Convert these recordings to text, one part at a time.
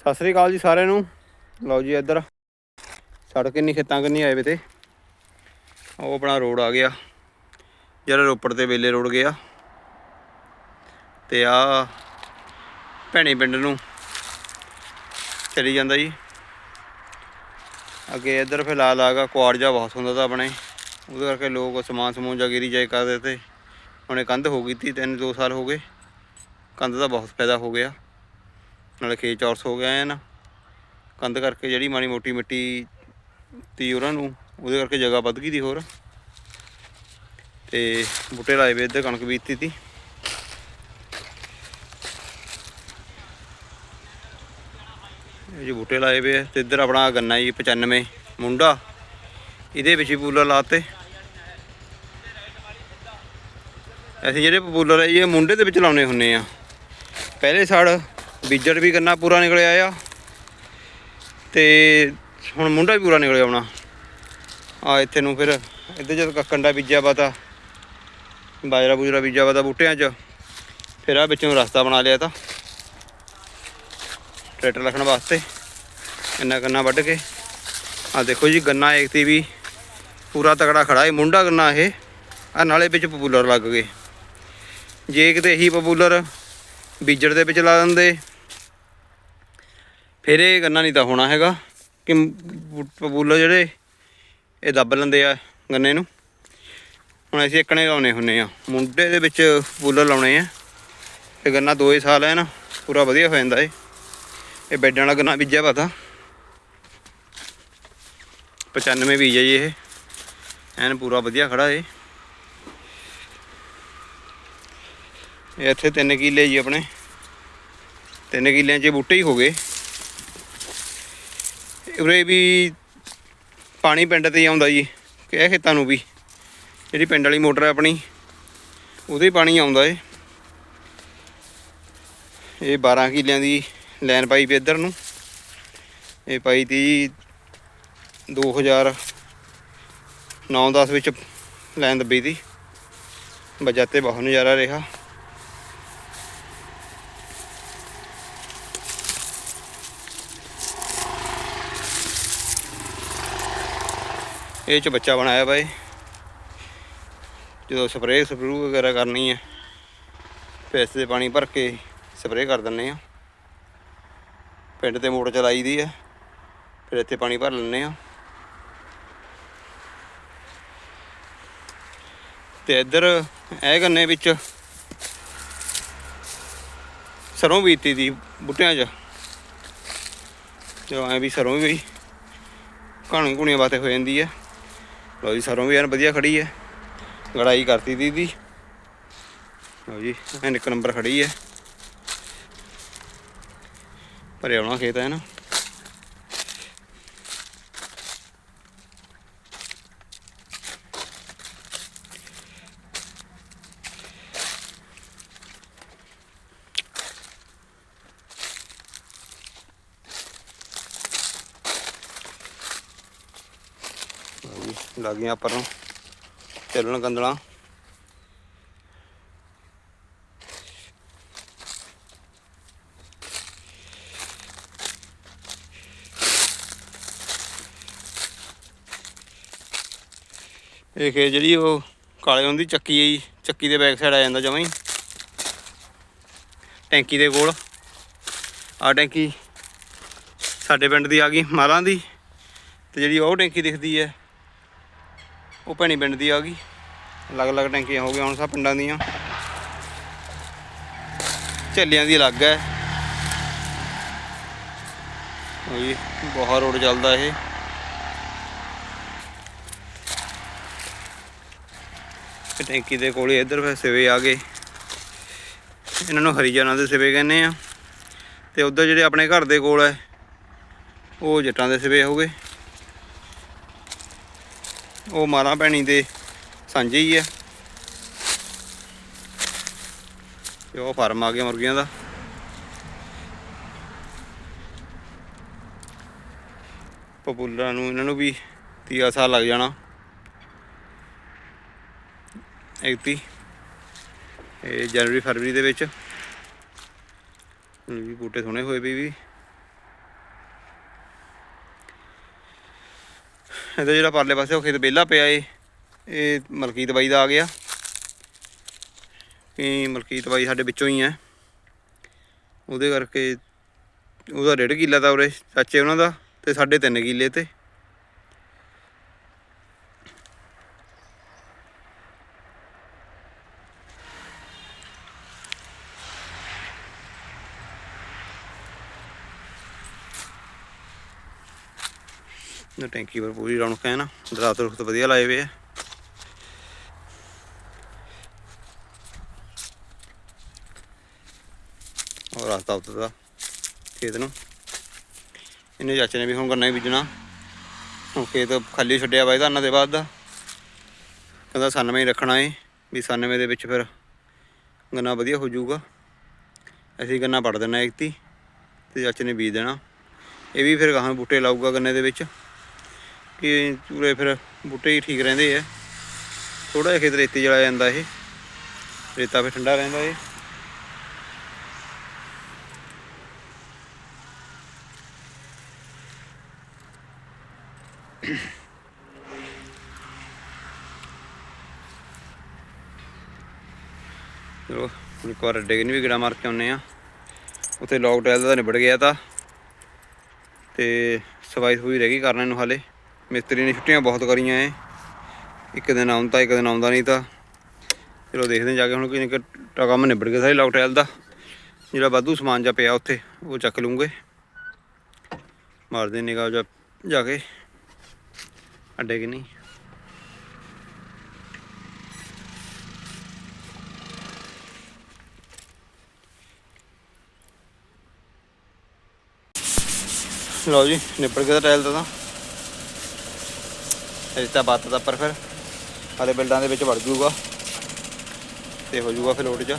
ਸਤਿ ਸ੍ਰੀ ਅਕਾਲ ਜੀ ਸਾਰਿਆਂ ਨੂੰ। ਲਓ ਜੀ ਇੱਧਰ। ਸੜਕ ਕਿੰਨੀ ਖੇਤਾਂ ਕਿੰਨੀ ਆਏ ਵੇ ਤੇ। ਉਹ ਆਪਣਾ ਰੋਡ ਆ ਗਿਆ। ਜਿਹੜਾ ਰੋਪੜ ਤੇ ਵੇਲੇ ਰੋਡ ਗਿਆ। ਤੇ ਆ ਭੈਣੀ ਪਿੰਡ ਨੂੰ ਚਲੀ ਜਾਂਦਾ ਜੀ। ਅੱਗੇ ਇੱਧਰ ਫਿਲਹਾਲ ਆਗਾ ਕੁਆੜ ਜਾ ਬਹੁਤ ਹੁੰਦਾ ਤਾਂ ਆਪਣੇ। ਉਹਦੇ ਕਰਕੇ ਲੋਕ ਸਮਾਨ ਸਮੂਨ ਜਾ ਜਾਇ ਕਰਦੇ ਤੇ। ਹੁਣੇ ਕੰਧ ਹੋ ਗਈ ਤੀ, ਤਿੰਨ ਦੋ ਸਾਲ ਹੋ ਗਏ। ਕੰਧ ਦਾ ਬਹੁਤ ਫਾਇਦਾ ਹੋ ਗਿਆ। ਨਾਲੇ ਖੇਤ ਚੌਰਸ ਹੋ ਗਿਆ ਐ ਨਾ ਕੰਧ ਕਰਕੇ ਜਿਹੜੀ ਮਾੜੀ ਮੋਟੀ ਮਿੱਟੀ ਤੀ ਉਹਨਾਂ ਨੂੰ ਉਹਦੇ ਕਰਕੇ ਜਗ੍ਹਾ ਵੱਧ ਗਈ ਦੀ ਹੋਰ। ਤੇ ਬੂਟੇ ਲਾਏ ਵੇ ਇੱਧਰ ਕਣਕ ਬੀਜਤੀ ਤੀ। ਇਹ ਜੀ ਬੂਟੇ ਲਾਏ ਵੇ ਆ ਤੇ ਇੱਧਰ ਆਪਣਾ ਗੰਨਾ ਜੀ 95 ਮੁੰਡਾ ਇਹਦੇ ਵਿੱਚ ਹੀ ਪੂਲਰ ਲਾਤੇ। ਅਸੀਂ ਜਿਹੜੇ ਪਪੂਲਰ ਹੈ ਜੀ, ਇਹ ਮੁੰਡੇ ਦੇ ਵਿੱਚ ਲਾਉਣੇ ਹੁੰਨੇ ਆ। ਪਹਿਲੇ ਸਾਲ ਬੀਜੜ ਵੀ ਗੰਨਾ ਪੂਰਾ ਨਿਕਲਿਆ ਆ। ਤੇ ਹੁਣ ਮੁੰਡਾ ਵੀ ਪੂਰਾ ਨਿਕਲਿਆ ਆਉਣਾ ਆ ਇੱਥੇ ਨੂੰ ਫਿਰ, ਇੱਧਰ ਜਦ ਕੰਡਾ ਬੀਜਿਆ ਵਾ ਤਾਂ ਬਾਜਰਾ ਬੂਜਰਾ ਬੀਜਿਆ ਵਾ ਤਾਂ ਬੂਟਿਆਂ 'ਚ, ਫਿਰ ਆ ਵਿੱਚੋਂ ਰਸਤਾ ਬਣਾ ਲਿਆ ਤਾਂ। ਟਰੈਕਟਰ ਰੱਖਣ ਵਾਸਤੇ, ਇੰਨਾ ਗੰਨਾ ਵੱਢ ਕੇ। ਆ ਦੇਖੋ ਜੀ, ਗੰਨਾ ਏਕਤੀ ਵੀ ਪੂਰਾ ਤਕੜਾ ਖੜਾ ਹੈ ਮੁੰਡਾ ਗੰਨਾ ਇਹ। ਆ ਨਾਲੇ ਵਿੱਚ ਪਪੂਲਰ ਲੱਗ ਗਏ। ਜੇ ਕਿਤੇ ਇਹੀ ਪਪੂਲਰ ਬੀਜੜ ਦੇ ਵਿੱਚ ਲਾ ਦਿੰਦੇ ਫਿਰ ਇਹ ਗੰਨਾ ਨਹੀਂ ਤਾਂ ਹੋਣਾ ਹੈਗਾ ਕਿ ਪ- ਜਿਹੜੇ ਇਹ ਦੱਬ ਲੈਂਦੇ ਆ ਗੰਨੇ ਨੂੰ। ਹੁਣ ਅਸੀਂ ਇੱਕਣੇ ਲਾਉਣੇ ਹੁੰਨੇ ਆ। ਮੁੰਡੇ ਦੇ ਵਿੱਚ ਪਪੂਲਰ ਲਾਉਣੇ ਆ। ਇਹ ਗੰਨਾ ਦੋ ਹੀ ਸਾਲ ਹੈ ਨਾ, ਪੂਰਾ ਵਧੀਆ ਹੋ ਜਾਂਦਾ ਏ। ਇਹ ਬੈਡਾਂ ਵਾਲਾ ਗੰਨਾ ਬੀਜਿਆ ਪਤਾ 95 ਬੀਜ ਹੈ ਜੀ ਇਹ। ਐਨ ਪੂਰਾ ਵਧੀਆ ਖੜਾ ਏ। ਇਹ ਇੱਥੇ 3 ਕਿੱਲੇ ਜੀ ਆਪਣੇ। 3 ਕਿੱਲਿਆਂ 'ਚ ਬੂਟੇ ਹੀ ਹੋ ਗਏ। ਉਰੇ ਵੀ ਪਾਣੀ ਪਿੰਡ ਤੇ ਹੀ ਆਉਂਦਾ ਜੀ ਕਿ ਇਹ ਖੇਤਾਂ ਨੂੰ ਵੀ। ਜਿਹੜੀ ਪਿੰਡ ਵਾਲੀ ਮੋਟਰ ਹੈ ਆਪਣੀ, ਉਹਦੇ ਪਾਣੀ ਆਉਂਦਾ ਏ। ਇਹ 12 ਕਿੱਲਿਆਂ ਦੀ ਲਾਈਨ ਪਾਈ ਵੀ ਇੱਧਰ ਨੂੰ। ਇਹ ਪਾਈ ਤੀ 2009-10 ਵਿੱਚ ਲਾਈਨ ਦੱਬੀ ਤੀ। ਬਜਾਤੇ ਬਹੁਤ ਨਜ਼ਾਰਾ ਰਿਹਾ। ਇਹ ਚ ਬੱਚਾ ਬਣਾਇਆ ਬਾਈ। ਜਦੋਂ ਸਪਰੇਅ ਸਪਰੂ ਵਗੈਰਾ ਕਰਨੀ ਹੈ ਪੈਸੇ ਦੇ ਪਾਣੀ ਭਰ ਕੇ ਸਪਰੇਅ ਕਰ ਦਿੰਨੇ ਆ। ਪਿੰਡ ਤੇ ਮੋਟਰ ਚਲਾਈ ਦੀ ਹੈ ਫਿਰ ਇੱਥੇ ਪਾਣੀ ਭਰ ਲੈਂਦੇ ਆ। ਤੇ ਇੱਧਰ ਇਹ ਗੰਨੇ ਵਿੱਚ ਸਰੋਂ ਬੀਤੀ ਦੀ ਬੂਟਿਆਂ 'ਚ। ਜੋ ਐ ਵੀ ਸਰੋਂ ਵੀ ਘਾਣੀ ਕੁਣੀਆਂ ਬਾਤੇ ਹੋ ਜਾਂਦੀ ਹੈ ਲਓ ਜੀ, ਸਰੋਂ ਵੀ ਐਨ ਵਧੀਆ ਖੜੀ ਹੈ ਲੜਾਈ ਕਰਤੀ ਦੀ ਦੀ ਲਓ ਜੀ, ਐਨ ਇੱਕ ਨੰਬਰ ਖੜੀ ਹੈ ਭਰਿਆ ਆਉਣਾ ਖੇਤ ਹੈ ਨਾ ਲਓ ਜੀ ਲੱਗ ਗਈਆਂ ਆਪਾਂ ਨੂੰ। ਚੱਲਣ ਗੰਦਲਾਂ ਇਹ ਖੇਤ ਜਿਹੜੀ ਉਹ ਕਾਲੇ ਹੁੰਦੀ ਚੱਕੀ ਹੈ ਜੀ। ਚੱਕੀ ਦੇ ਬੈਕ ਸਾਈਡ ਆ ਜਾਂਦਾ ਜਮਾਂ ਹੀ। ਟੈਂਕੀ ਦੇ ਕੋਲ। ਆ ਟੈਂਕੀ ਸਾਡੇ ਪਿੰਡ ਦੀ ਆ ਗਈ ਮਾਲਾਂ ਦੀ। ਤੇ ਜਿਹੜੀ ਉਹ ਟੈਂਕੀ ਦਿਖਦੀ ਹੈ। ਉਹ ਭੈਣੀ ਪਿੰਡ ਦੀ ਆ ਗਈ। ਅਲੱਗ-ਅਲੱਗ ਟੈਂਕੀਆਂ ਹੋ ਗਈਆਂ ਹੁਣ ਸਭ ਪਿੰਡਾਂ ਦੀਆਂ। ਝੱਲਿਆਂ ਦੀ ਅਲੱਗ ਹੈ। ਉਹ ਬਹੁਤ ਰੋਡ ਚੱਲਦਾ ਇਹ। ਟੈਂਕੀ ਦੇ ਕੋਲੇ ਇੱਧਰ ਫਿਰ ਸਿਵੇ ਆ ਗਏ। ਇਹਨਾਂ ਨੂੰ ਹਰੀਜਨਾਂ ਦੇ ਸਿਵੇ ਕਹਿੰਦੇ ਆ। ਤੇ ਉੱਧਰ ਜਿਹੜੇ ਆਪਣੇ ਘਰ ਦੇ ਕੋਲ ਹੈ, ਉਹ ਜੱਟਾਂ ਦੇ ਸਿਵੇ ਹੋ ਗਏ। ਉਹ ਮਾਰਾ ਭੈਣੀ ਦੇ ਸਾਂਝੇ ਹੀ ਹੈ ਤੇ ਉਹ ਫਾਰਮ ਆ ਗਿਆ ਮੁਰਗੀਆਂ ਦਾ। ਪਪੂਲਰਾਂ ਨੂੰ, ਇਹਨਾਂ ਨੂੰ ਵੀ 30 ਸਾਲ ਲੱਗ ਜਾਣਾ। ਐਕਤੀ ਇਹ ਜਨਵਰੀ, ਫਰਵਰੀ ਦੇ ਵਿੱਚ। ਵੀ ਬੂਟੇ ਸੋਹਣੇ ਹੋਏ ਵੀ ਵੀ। ਇਹਦਾ ਜਿਹੜਾ ਪਰਲੇ ਪਾਸੇ ਉਹ ਖੇਤ ਵਿਹਲਾ ਪਿਆ ਏ। ਇਹ ਮਲਕੀਤ ਬਾਈ ਦਾ ਆ ਗਿਆ। ਕਿ ਮਲਕੀਤ ਬਾਈ ਸਾਡੇ ਵਿੱਚੋਂ ਹੀ ਹੈ ਉਹਦੇ ਕਰਕੇ ਉਹਦਾ ਡੇਢ ਕਿੱਲਾ ਤਾਂ ਉਰੇ ਚਾਚੇ ਉਹਨਾਂ ਦਾ ਤੇ ਸਾਡੇ 3 ਕਿੱਲੇ ਤੇ। ਇਹ ਟੈਂਕੀ ਪਰ ਪੂਰੀ ਰੌਣਕ ਹੈ ਨਾ। ਦਰਖਤ ਰੁਖਤ ਵਧੀਆ ਲਾਏ ਹੋਏ ਆ। ਔਰ ਰਸਤਾ ਉੱਤੇ ਦਾ, ਖੇਤ ਨੂੰ। ਇਹਨੇ ਚਾਚੇ ਨੇ ਵੀ ਹੁਣ ਗੰਨਾ ਹੀ ਬੀਜਣਾ। ਹੁਣ ਖੇਤ ਖਾਲੀ ਛੱਡਿਆ ਵਾ ਇਹਦਾ ਦੇ ਬਾਅਦ। ਦਾ ਕਹਿੰਦਾ 97 ਹੀ ਰੱਖਣਾ ਏ, ਵੀ 97 ਦੇ ਵਿੱਚ ਫਿਰ ਗੰਨਾ ਵਧੀਆ ਹੋ ਜਾਊਗਾ। ਅਸੀਂ ਗੰਨਾ ਪੜ ਦੇਣਾ ਇੱਕਤੀ ਤੇ ਚਾਚੇ ਨੇ ਬੀਜ ਦੇਣਾ। ਇਹ ਵੀ ਫਿਰ ਗਾਹਾਂ ਬੂਟੇ ਲਾਊਗਾ ਗੰਨੇ ਦੇ ਵਿੱਚ। ਕਿ ਪੂਰੇ ਫਿਰ ਬੂਟੇ ਹੀ ਠੀਕ ਰਹਿੰਦੇ ਆ। ਥੋੜਾ ਜਿਹਾ ਖੇਤ ਰੇਤੇ ਜਲਾ ਜਾਂਦਾ ਇਹ। ਰੇਤਾ ਫਿਰ ਠੰਡਾ ਰਹਿੰਦਾ ਇਹ। ਚਲੋ, ਹੁਣ ਇੱਕ ਵਾਰ ਅੱਡੇ ਕਨੀ ਵੀ ਗੇੜਾ ਮਾਰ ਕੇ ਆਉਨੇ ਆ। ਉੱਥੇ ਲੌਕ ਟਾਇਲ ਦਾ ਨਿਬੜ ਗਿਆ ਤਾਂ। ਤੇ ਸਫ਼ਾਈ ਸਫੂਈ ਰਹਿ ਗਈ ਕਰਨ ਨੂੰ ਹਾਲੇ। ਮਿਸਤਰੀ ਨੇ ਛੁੱਟੀਆਂ ਬਹੁਤ ਕਰੀਆਂ ਏ ਇੱਕ ਦਿਨ ਆਉਂਦਾ, ਇੱਕ ਦਿਨ ਆਉਂਦਾ ਨਹੀਂ ਤਾਂ। ਚਲੋ ਦੇਖਦੇ ਜਾ ਕੇ ਹੁਣ ਕਿੰਨੇ ਕੁ ਕੰਮ ਨਿਬੜ ਗਿਆ ਸਾਰੇ ਲੌਕ ਟਾਇਲ ਦਾ। ਜਿਹੜਾ ਵਾਧੂ ਸਮਾਨ ਜਾ ਪਿਆ ਉੱਥੇ, ਉਹ ਚੱਕ ਲੂੰਗੇ। ਮਾਰਦੇ ਨਿਗਾਹ ਜਾ ਜਾ ਕੇ। ਅੱਡੇ ਕਿ ਨਹੀਂ? ਲਓ ਜੀ, ਨਿਬੜ ਗਿਆ ਟਾਇਲ ਦਾ ਤਾਂ। ਰਿਸ਼ਤਾ ਬਾਤ ਦਾ, ਪਰ ਫਿਰ ਹਾਲੇ ਬਿਲਡਾਂ ਦੇ ਵਿੱਚ ਵੜ ਜੂਗਾ ਤੇ ਹੋ ਜੂਗਾ ਫਿਰ ਲੋਡ ਚ।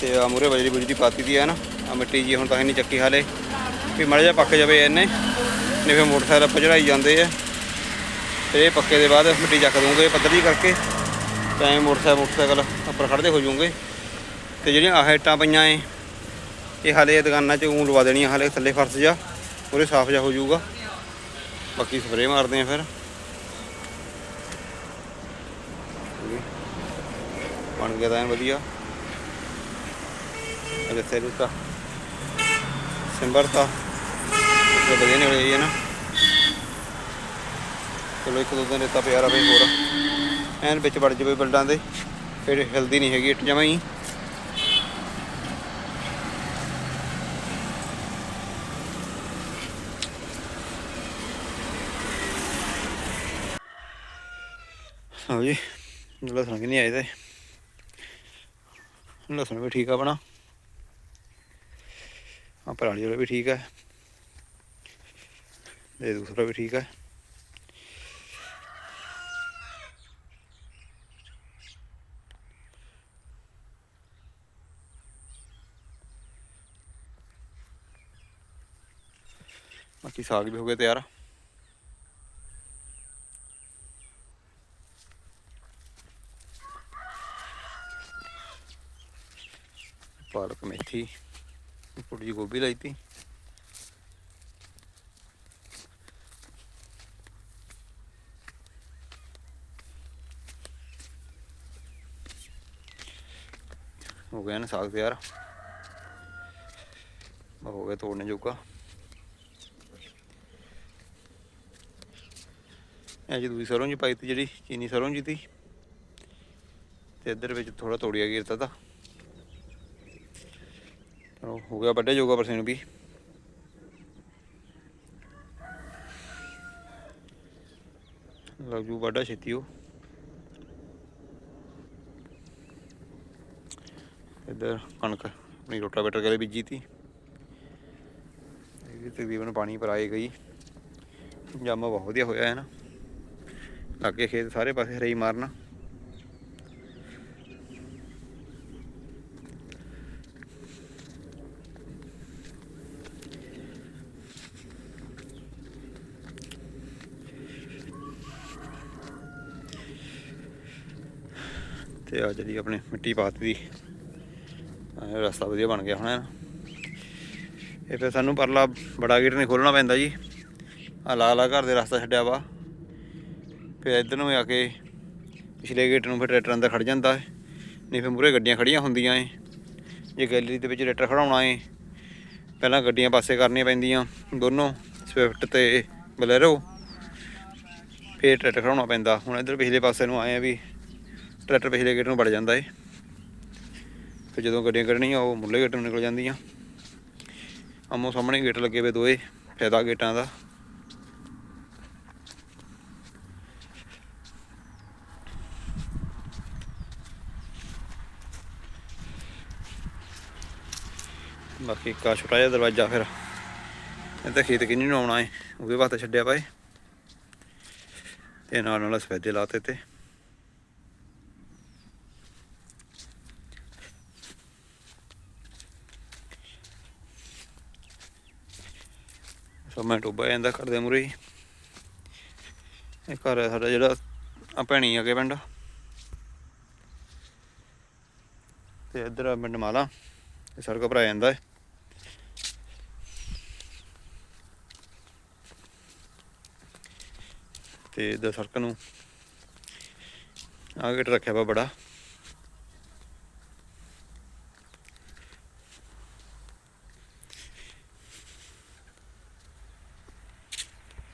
ਤੇ ਆ ਮੂਰੇ ਬਜਰੀ ਬੁਜਰੀ ਪਾਤੀ ਦੀ ਹੈ ਨਾ ਆ ਮਿੱਟੀ ਜੀ ਹੁਣ ਤਾਂ ਹੈ ਨਹੀਂ ਚੱਕੀ ਹਾਲੇ। ਵੀ ਮੜ ਜਾ ਪੱਕ ਜਾਵੇ ਇਹਨੇ, ਨਹੀਂ ਫਿਰ ਮੋਟਰਸਾਈਕਲ ਆਪਾਂ ਚੜਾਈ ਜਾਂਦੇ ਆ। ਤੇ ਇਹ ਪੱਕੇ ਦੇ ਬਾਅਦ ਮਿੱਟੀ ਚੱਕ ਦੂੰਗੇ ਪੱਧਰੀ ਕਰਕੇ, ਤਾਂ ਮੋਟਰਸਾਈਕਲ ਮੋਟਰਸਾਈਕਲ ਉੱਪਰ ਖੜਦੇ ਹੋ ਜੂਗੇ। ਤੇ ਜਿਹੜੀਆਂ ਆਹ ਇੱਟਾਂ ਪਈਆਂ ਏ ਇਹ ਹਾਲੇ ਦੁਕਾਨਾਂ 'ਚ ਊਂ ਲਵਾ ਦੇਣੀਆਂ, ਹਾਲੇ ਥੱਲੇ ਫਰਸ਼ ਜਾ ਪੂਰੇ ਸਾਫ਼ ਜਾ ਹੋ ਜਾਊਗਾ ਬਾਕੀ ਸਪਰੇਅ ਮਾਰਦੇ ਆ ਫਿਰ। ਬਣ ਗਿਆ ਤਾਂ ਵਧੀਆ। ਅਜੇ ਤੇ ਰੁਕਾ ਸਿੰਬਰ ਵਧੀਆ ਨਿਕਲ ਗਈ ਹੈ ਨਾ। ਚਲੋ ਇੱਕ ਦੋ ਦਿਨ ਰੇਤਾ ਪਿਆ ਰਵੇ ਹੋਰ। ਐਨ ਵਿੱਚ ਵੜ ਜਾਵੇ ਬਿਲਡਾਂ ਦੇ, ਫਿਰ ਹਿਲਦੀ ਨਹੀਂ ਹੈਗੀ ਇੱਟ ਜਮਾਂ ਹੀ। ਹਾਂ ਜੀ ਲਸਣ ਕਿ ਨਹੀਂ ਆਏ ਤੇ। ਲਸਣ ਵੀ ਠੀਕ ਆ ਬਣਾ ਆ ਪਰਾਲੀ ਵਾਲਾ ਵੀ ਠੀਕ ਹੈ ਇਹ ਦੂਸਰਾ ਵੀ ਠੀਕ ਹੈ ਬਾਕੀ ਸਾਗ ਵੀ ਹੋ ਗਿਆ ਤਿਆਰ। ਪਾਲਕ ਮੇਥੀ ਥੋੜੀ ਜਿਹੀ ਗੋਭੀ ਲਾਈ ਤੀ। ਹੋ ਗਿਆ ਨਾ ਸਾਗ ਤਿਆਰ। ਹੋ ਗਿਆ ਤੋੜਨੇ ਜੋਗਾ। ਇਹ ਜੀ ਦੂਜੀ ਸਰੋਂ ਜੀ ਪਾਈ ਤੀ ਜਿਹੜੀ, ਚੀਨੀ ਸਰੋਂ ਜੀ ਤੀ। ਤੇ ਇੱਧਰ ਵਿੱਚ ਥੋੜਾ ਤੋੜਿਆ ਗਿਆ ਤਾਂ। ਚਲੋ, ਹੋ ਗਿਆ ਵੱਡੇ ਜੋਗਾ ਪਰਸੇ ਨੂੰ ਵੀ। ਲੱਗ ਜੂ ਵੱਡਾ ਛੇਤੀ ਉਹ। ਇੱਧਰ ਕਣਕ ਆਪਣੀ ਰੋਟਾਵੇਟਰ ਕਰੇ ਬੀਜੀ ਤੀ। ਇਹ ਤਕਰੀਬਨ ਪਾਣੀ ਪਰ ਆਏ ਗਈ। ਜਾਮਾ ਬਹੁਤ ਵਧੀਆ ਹੋਇਆ ਹੈ ਨਾ। ਲਾਗੇ ਖੇਤ ਸਾਰੇ ਪਾਸੇ ਹਰੀ ਮਾਰਨਾ। ਤੇ ਆ ਜਿਹੜੀ ਆਪਣੇ ਮਿੱਟੀ ਪਾਤੀ ਦੀ ਰਸਤਾ ਵਧੀਆ ਬਣ ਗਿਆ ਹੁਣ। ਇਹ ਫਿਰ ਸਾਨੂੰ ਪਰਲਾ ਬੜਾ ਗੇਟ ਨਹੀਂ ਖੋਲਣਾ ਪੈਂਦਾ ਜੀ। ਆ ਲਾ ਘਰ ਦੇ ਰਸਤਾ ਛੱਡਿਆ ਵਾ। ਫਿਰ ਇੱਧਰ ਨੂੰ ਆ ਕੇ ਪਿਛਲੇ ਗੇਟ ਨੂੰ ਫਿਰ ਟਰੈਕਟਰ ਅੰਦਰ ਖੜ ਜਾਂਦਾ ਹੈ ਨਹੀਂ ਫਿਰ ਮੂਰੇ ਗੱਡੀਆਂ ਖੜੀਆਂ ਹੁੰਦੀਆਂ ਏ। ਜੇ ਗੈਲਰੀ ਦੇ ਵਿੱਚ ਟਰੈਕਟਰ ਖੜਾਉਣਾ ਏ, ਪਹਿਲਾਂ ਗੱਡੀਆਂ ਪਾਸੇ ਕਰਨੀਆਂ ਪੈਂਦੀਆਂ। ਦੋਨੋਂ ਸਵਿਫਟ ਤੇ ਬਲੈਰੋ। ਫਿਰ ਟਰੈਕਟਰ ਖੜਾਉਣਾ ਪੈਂਦਾ। ਹੁਣ ਇੱਧਰ ਪਿਛਲੇ ਪਾਸੇ ਨੂੰ ਆਏ ਆ ਵੀ ਟਰੈਕਟਰ ਪਿਛਲੇ ਗੇਟ ਨੂੰ ਵੜ ਜਾਂਦਾ ਏ। ਫਿਰ ਜਦੋਂ ਗੱਡੀਆਂ ਕੱਢਣੀਆਂ, ਉਹ ਮੁੱਲੇ ਗੇਟ ਨੂੰ ਨਿਕਲ ਜਾਂਦੀਆਂ। ਆਮੋ ਸਾਹਮਣੇ ਗੇਟ ਲੱਗੇ ਵੇ ਦੋਏ, ਫਾਇਦਾ ਗੇਟਾਂ ਦਾ। ਬਾਕੀ ਇੱਕ ਆਹ ਛੋਟਾ ਜਿਹਾ ਦਰਵਾਜ਼ਾ ਫਿਰ। ਇਹ ਤਾਂ ਖੇਤ ਕਿੰਨੀ ਨੂੰ ਆਉਣਾ ਏ ਉਹਦੇ ਵਾਸਤੇ ਛੱਡਿਆ ਪਾਏ। ਤੇ ਨਾਲ ਨਾਲ ਸਫੈਦੇ ਲਾਤੇ ਤੇ। ਸੋ ਮੈਂ ਟੋਬਾ ਜਾਂਦਾ ਘਰ ਦੇ ਮੂਹਰੇ ਇਹ ਘਰ ਹੈ ਸਾਡਾ ਜਿਹੜਾ ਆ ਭੈਣੀ ਅੱਗੇ ਪਿੰਡ। ਤੇ ਇੱਧਰ ਆ ਪਿੰਡ ਮਾਲਾ, ਇਹ ਸੜਕ ਭਰਾ ਜਾਂਦਾ ਹੈ। ਤੇ ਇੱਧਰ ਸੜਕ ਨੂੰ ਆ ਗੇਟ ਰੱਖਿਆ ਵਾ ਬੜਾ।